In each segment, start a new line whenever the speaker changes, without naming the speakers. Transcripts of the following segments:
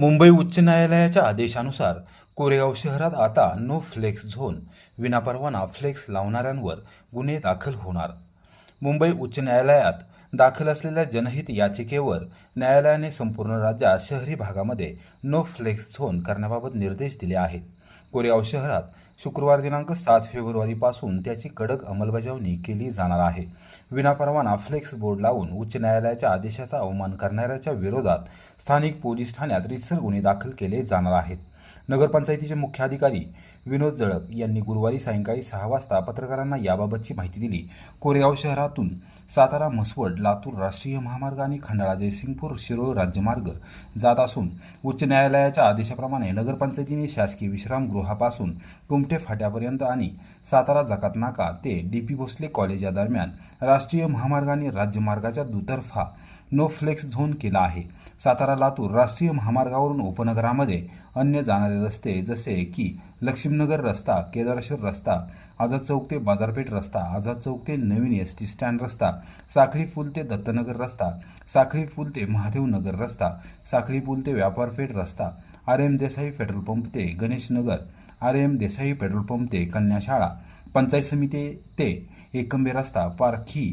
मुंबई उच्च न्यायालयाच्या आदेशानुसार कोरेगाव शहरात आता नो फ्लेक्स झोन विनापरवाना फ्लेक्स लावणाऱ्यांवर गुन्हे दाखल होणार. मुंबई उच्च न्यायालयात दाखल असलेल्या जनहित याचिकेवर न्यायालयाने संपूर्ण राज्यात शहरी भागामध्ये नो फ्लेक्स झोन करण्याबाबत निर्देश दिले आहेत. कोरेगाव शहरात शुक्रवार दिनांक सात फेब्रुवारीपासून त्याची कडक अंमलबजावणी केली जाणार आहे. विनापरवाना फ्लेक्स बोर्ड लावून उच्च न्यायालयाच्या आदेशाचा अवमान करणाऱ्याच्या विरोधात स्थानिक पोलीस ठाण्यात रितसर गुन्हे दाखल केले जाणार आहेत. नगरपंचायतीचे मुख्याधिकारी विनोद जळक यांनी गुरुवारी सायंकाळी सहा वाजता पत्रकारांना याबाबतची माहिती दिली. कोरेगाव शहरातून सातारा म्हसवड लातूर राष्ट्रीय महामार्ग आणि खंडाळा जयसिंगपूर शिरोळ राज्यमार्ग जात असून उच्च न्यायालयाच्या आदेशाप्रमाणे नगरपंचायतीने शासकीय विश्रामगृहापासून कुमटे फाट्यापर्यंत आणि सातारा जकात नाका ते डी पी भोसले कॉलेज या दरम्यान राष्ट्रीय महामार्ग आणि राज्यमार्गाच्या दुतर्फा नो फ्लेक्स झोन केला आहे. सातारा लातूर राष्ट्रीय महामार्गावरून उपनगरामध्ये अन्य जाणारे रस्ते जसे की लक्ष्मीनगर रस्ता केदारेश्वर रस्ता आझाद चौक ते बाजारपेठ रस्ता आझाद चौक ते नवीन एस टी स्टँड रस्ता साखळी पूल ते दत्तनगर रस्ता साखळी पूल ते महादेवनगर रस्ता साखळी पूल ते व्यापारपेठ रस्ता R M Desai petrol pump ते Ganesh Nagar R M Desai petrol pump ते कन्याशाळा पंचायत समिती ते एकंबे रस्ता पारखी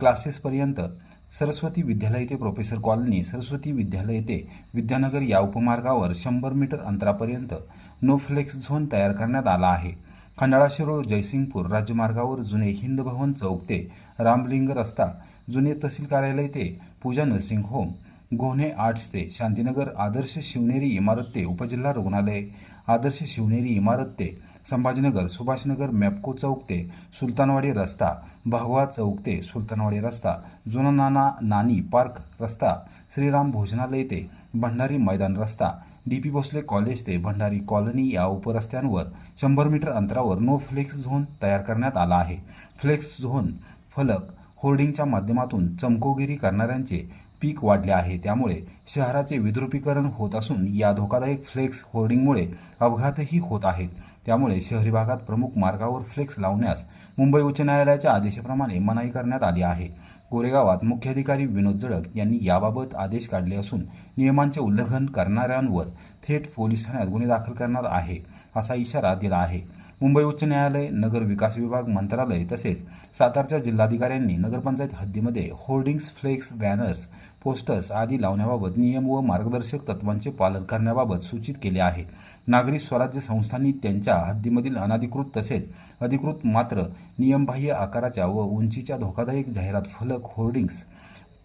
क्लासेसपर्यंत सरस्वती विद्यालय ते प्रोफेसर कॉलनी सरस्वती विद्यालय ते विद्यानगर या उपमार्गावर शंभर मीटर अंतरापर्यंत नो फ्लेक्स झोन तयार करण्यात आला आहे. खंडाळा शिरोळ जयसिंगपूर राज्यमार्गावर जुने हिंद भवन चौक ते रामलिंग रस्ता जुने तहसील कार्यालय ते Pooja nursing home Gohane arts ते शांतीनगर आदर्श शिवनेरी इमारत ते उपजिल्हा रुग्णालय आदर्श शिवनेरी इमारत ते संभाजीनगर सुभाषनगर मॅपको चौक ते सुलतानवाडी रस्ता भगवा चौक ते सुलतानवाडी रस्ता जुना नाना नानी पार्क रस्ता श्रीराम भोजनालय ते भंडारी मैदान रस्ता डी पी भोसले कॉलेज ते भंडारी कॉलनी या उपरस्त्यांवर शंभर मीटर अंतरावर नो फ्लेक्स झोन तयार करण्यात आला आहे. फ्लेक्स झोन फलक होर्डिंगच्या माध्यमातून चमकोगिरी करणाऱ्यांचे पीक वाढले आहे. त्यामुळे शहराचे विद्रुपीकरण होत असून या धोकादायक फ्लेक्स होर्डिंगमुळे अपघातही होत आहेत. त्यामुळे शहरी भागात प्रमुख मार्गावर फ्लेक्स लावण्यास मुंबई उच्च न्यायालयाच्या आदेशाप्रमाणे मनाई करण्यात आली आहे. गोरेगावात मुख्याधिकारी विनोद जळक यांनी याबाबत आदेश काढले असून नियमांचे उल्लंघन करणाऱ्यांवर थेट पोलीस ठाण्यात गुन्हे दाखल करणार आहे असा इशारा दिला आहे. मुंबई उच्च न्यायालय नगर विकास विभाग मंत्रालय तसेच सातारच्या जिल्हाधिकाऱ्यांनी नगरपंचायत हद्दीमध्ये होर्डिंग्स फ्लेक्स बॅनर्स पोस्टर्स आदी लावण्याबाबत नियम व मार्गदर्शक तत्वांचे पालन करण्याबाबत सूचित केले आहे. नागरी स्वराज्य संस्थांनी त्यांच्या हद्दीमधील अनधिकृत तसेच अधिकृत मात्र नियमबाह्य आकाराच्या व उंचीच्या धोकादायक जाहिरात फलक होर्डिंग्स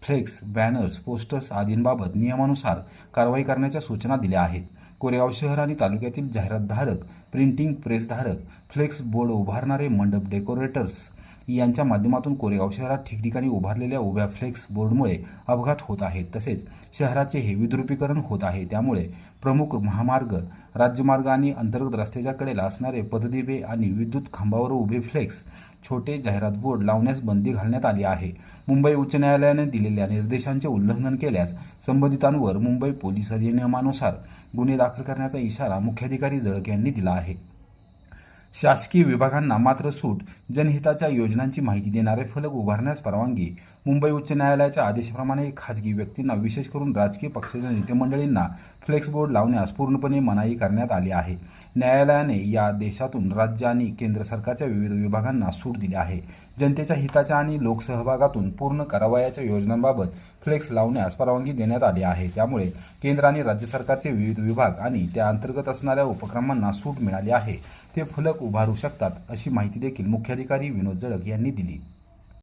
फ्लेक्स बॅनर्स पोस्टर्स आदींबाबत नियमानुसार कारवाई करण्याच्या सूचना दिल्या आहेत. कोरेगाव शहर आणि तालुक्यातील जाहिरातधारक प्रिंटिंग प्रेसधारक फ्लेक्स बोर्ड उभारणारे मंडप डेकोरेटर्स यांच्या माध्यमातून कोरेगाव शहरात ठिकठिकाणी उभारलेल्या उभ्या फ्लेक्स बोर्डमुळे अपघात होत आहेत. तसेच शहराचे हे विद्रुपीकरण होत आहे. त्यामुळे प्रमुख महामार्ग राज्यमार्ग आणि अंतर्गत रस्त्याच्या कडेला असणारे पददिवे आणि विद्युत खांबावर उभे फ्लेक्स छोटे जाहिरात बोर्ड लावण्यास बंदी घालण्यात आली आहे. मुंबई उच्च न्यायालयाने दिलेल्या निर्देशांचे उल्लंघन केल्यास संबंधितांवर मुंबई पोलीस अधिनियमानुसार गुन्हे दाखल करण्याचा इशारा मुख्याधिकारी जळक यांनी दिला आहे. शासकीय विभागांना मात्र सूट. जनहिताच्या योजनांची माहिती देणारे फलक उभारण्यास परवानगी. मुंबई उच्च न्यायालयाच्या आदेशाप्रमाणे खाजगी व्यक्तींना विशेष करून राजकीय पक्षाच्या नेतेमंडळींना फ्लेक्स बोर्ड लावण्यास पूर्णपणे मनाई करण्यात आली आहे. न्यायालयाने या देशातून राज्य आणि केंद्र सरकारच्या विविध विभागांना सूट दिली आहे. जनतेच्या हिताच्या आणि लोकसहभागातून पूर्ण करावयाच्या योजनांबाबत फ्लेक्स लावण्यास परवानगी देण्यात आली आहे. त्यामुळे केंद्र आणि राज्य सरकारचे विविध विभाग आणि त्या अंतर्गत असणाऱ्या उपक्रमांना सूट मिळाली आहे. ते फलक उभारू शकतात अशी माहिती देखील मुख्याधिकारी विनोद जळक यांनी दिली.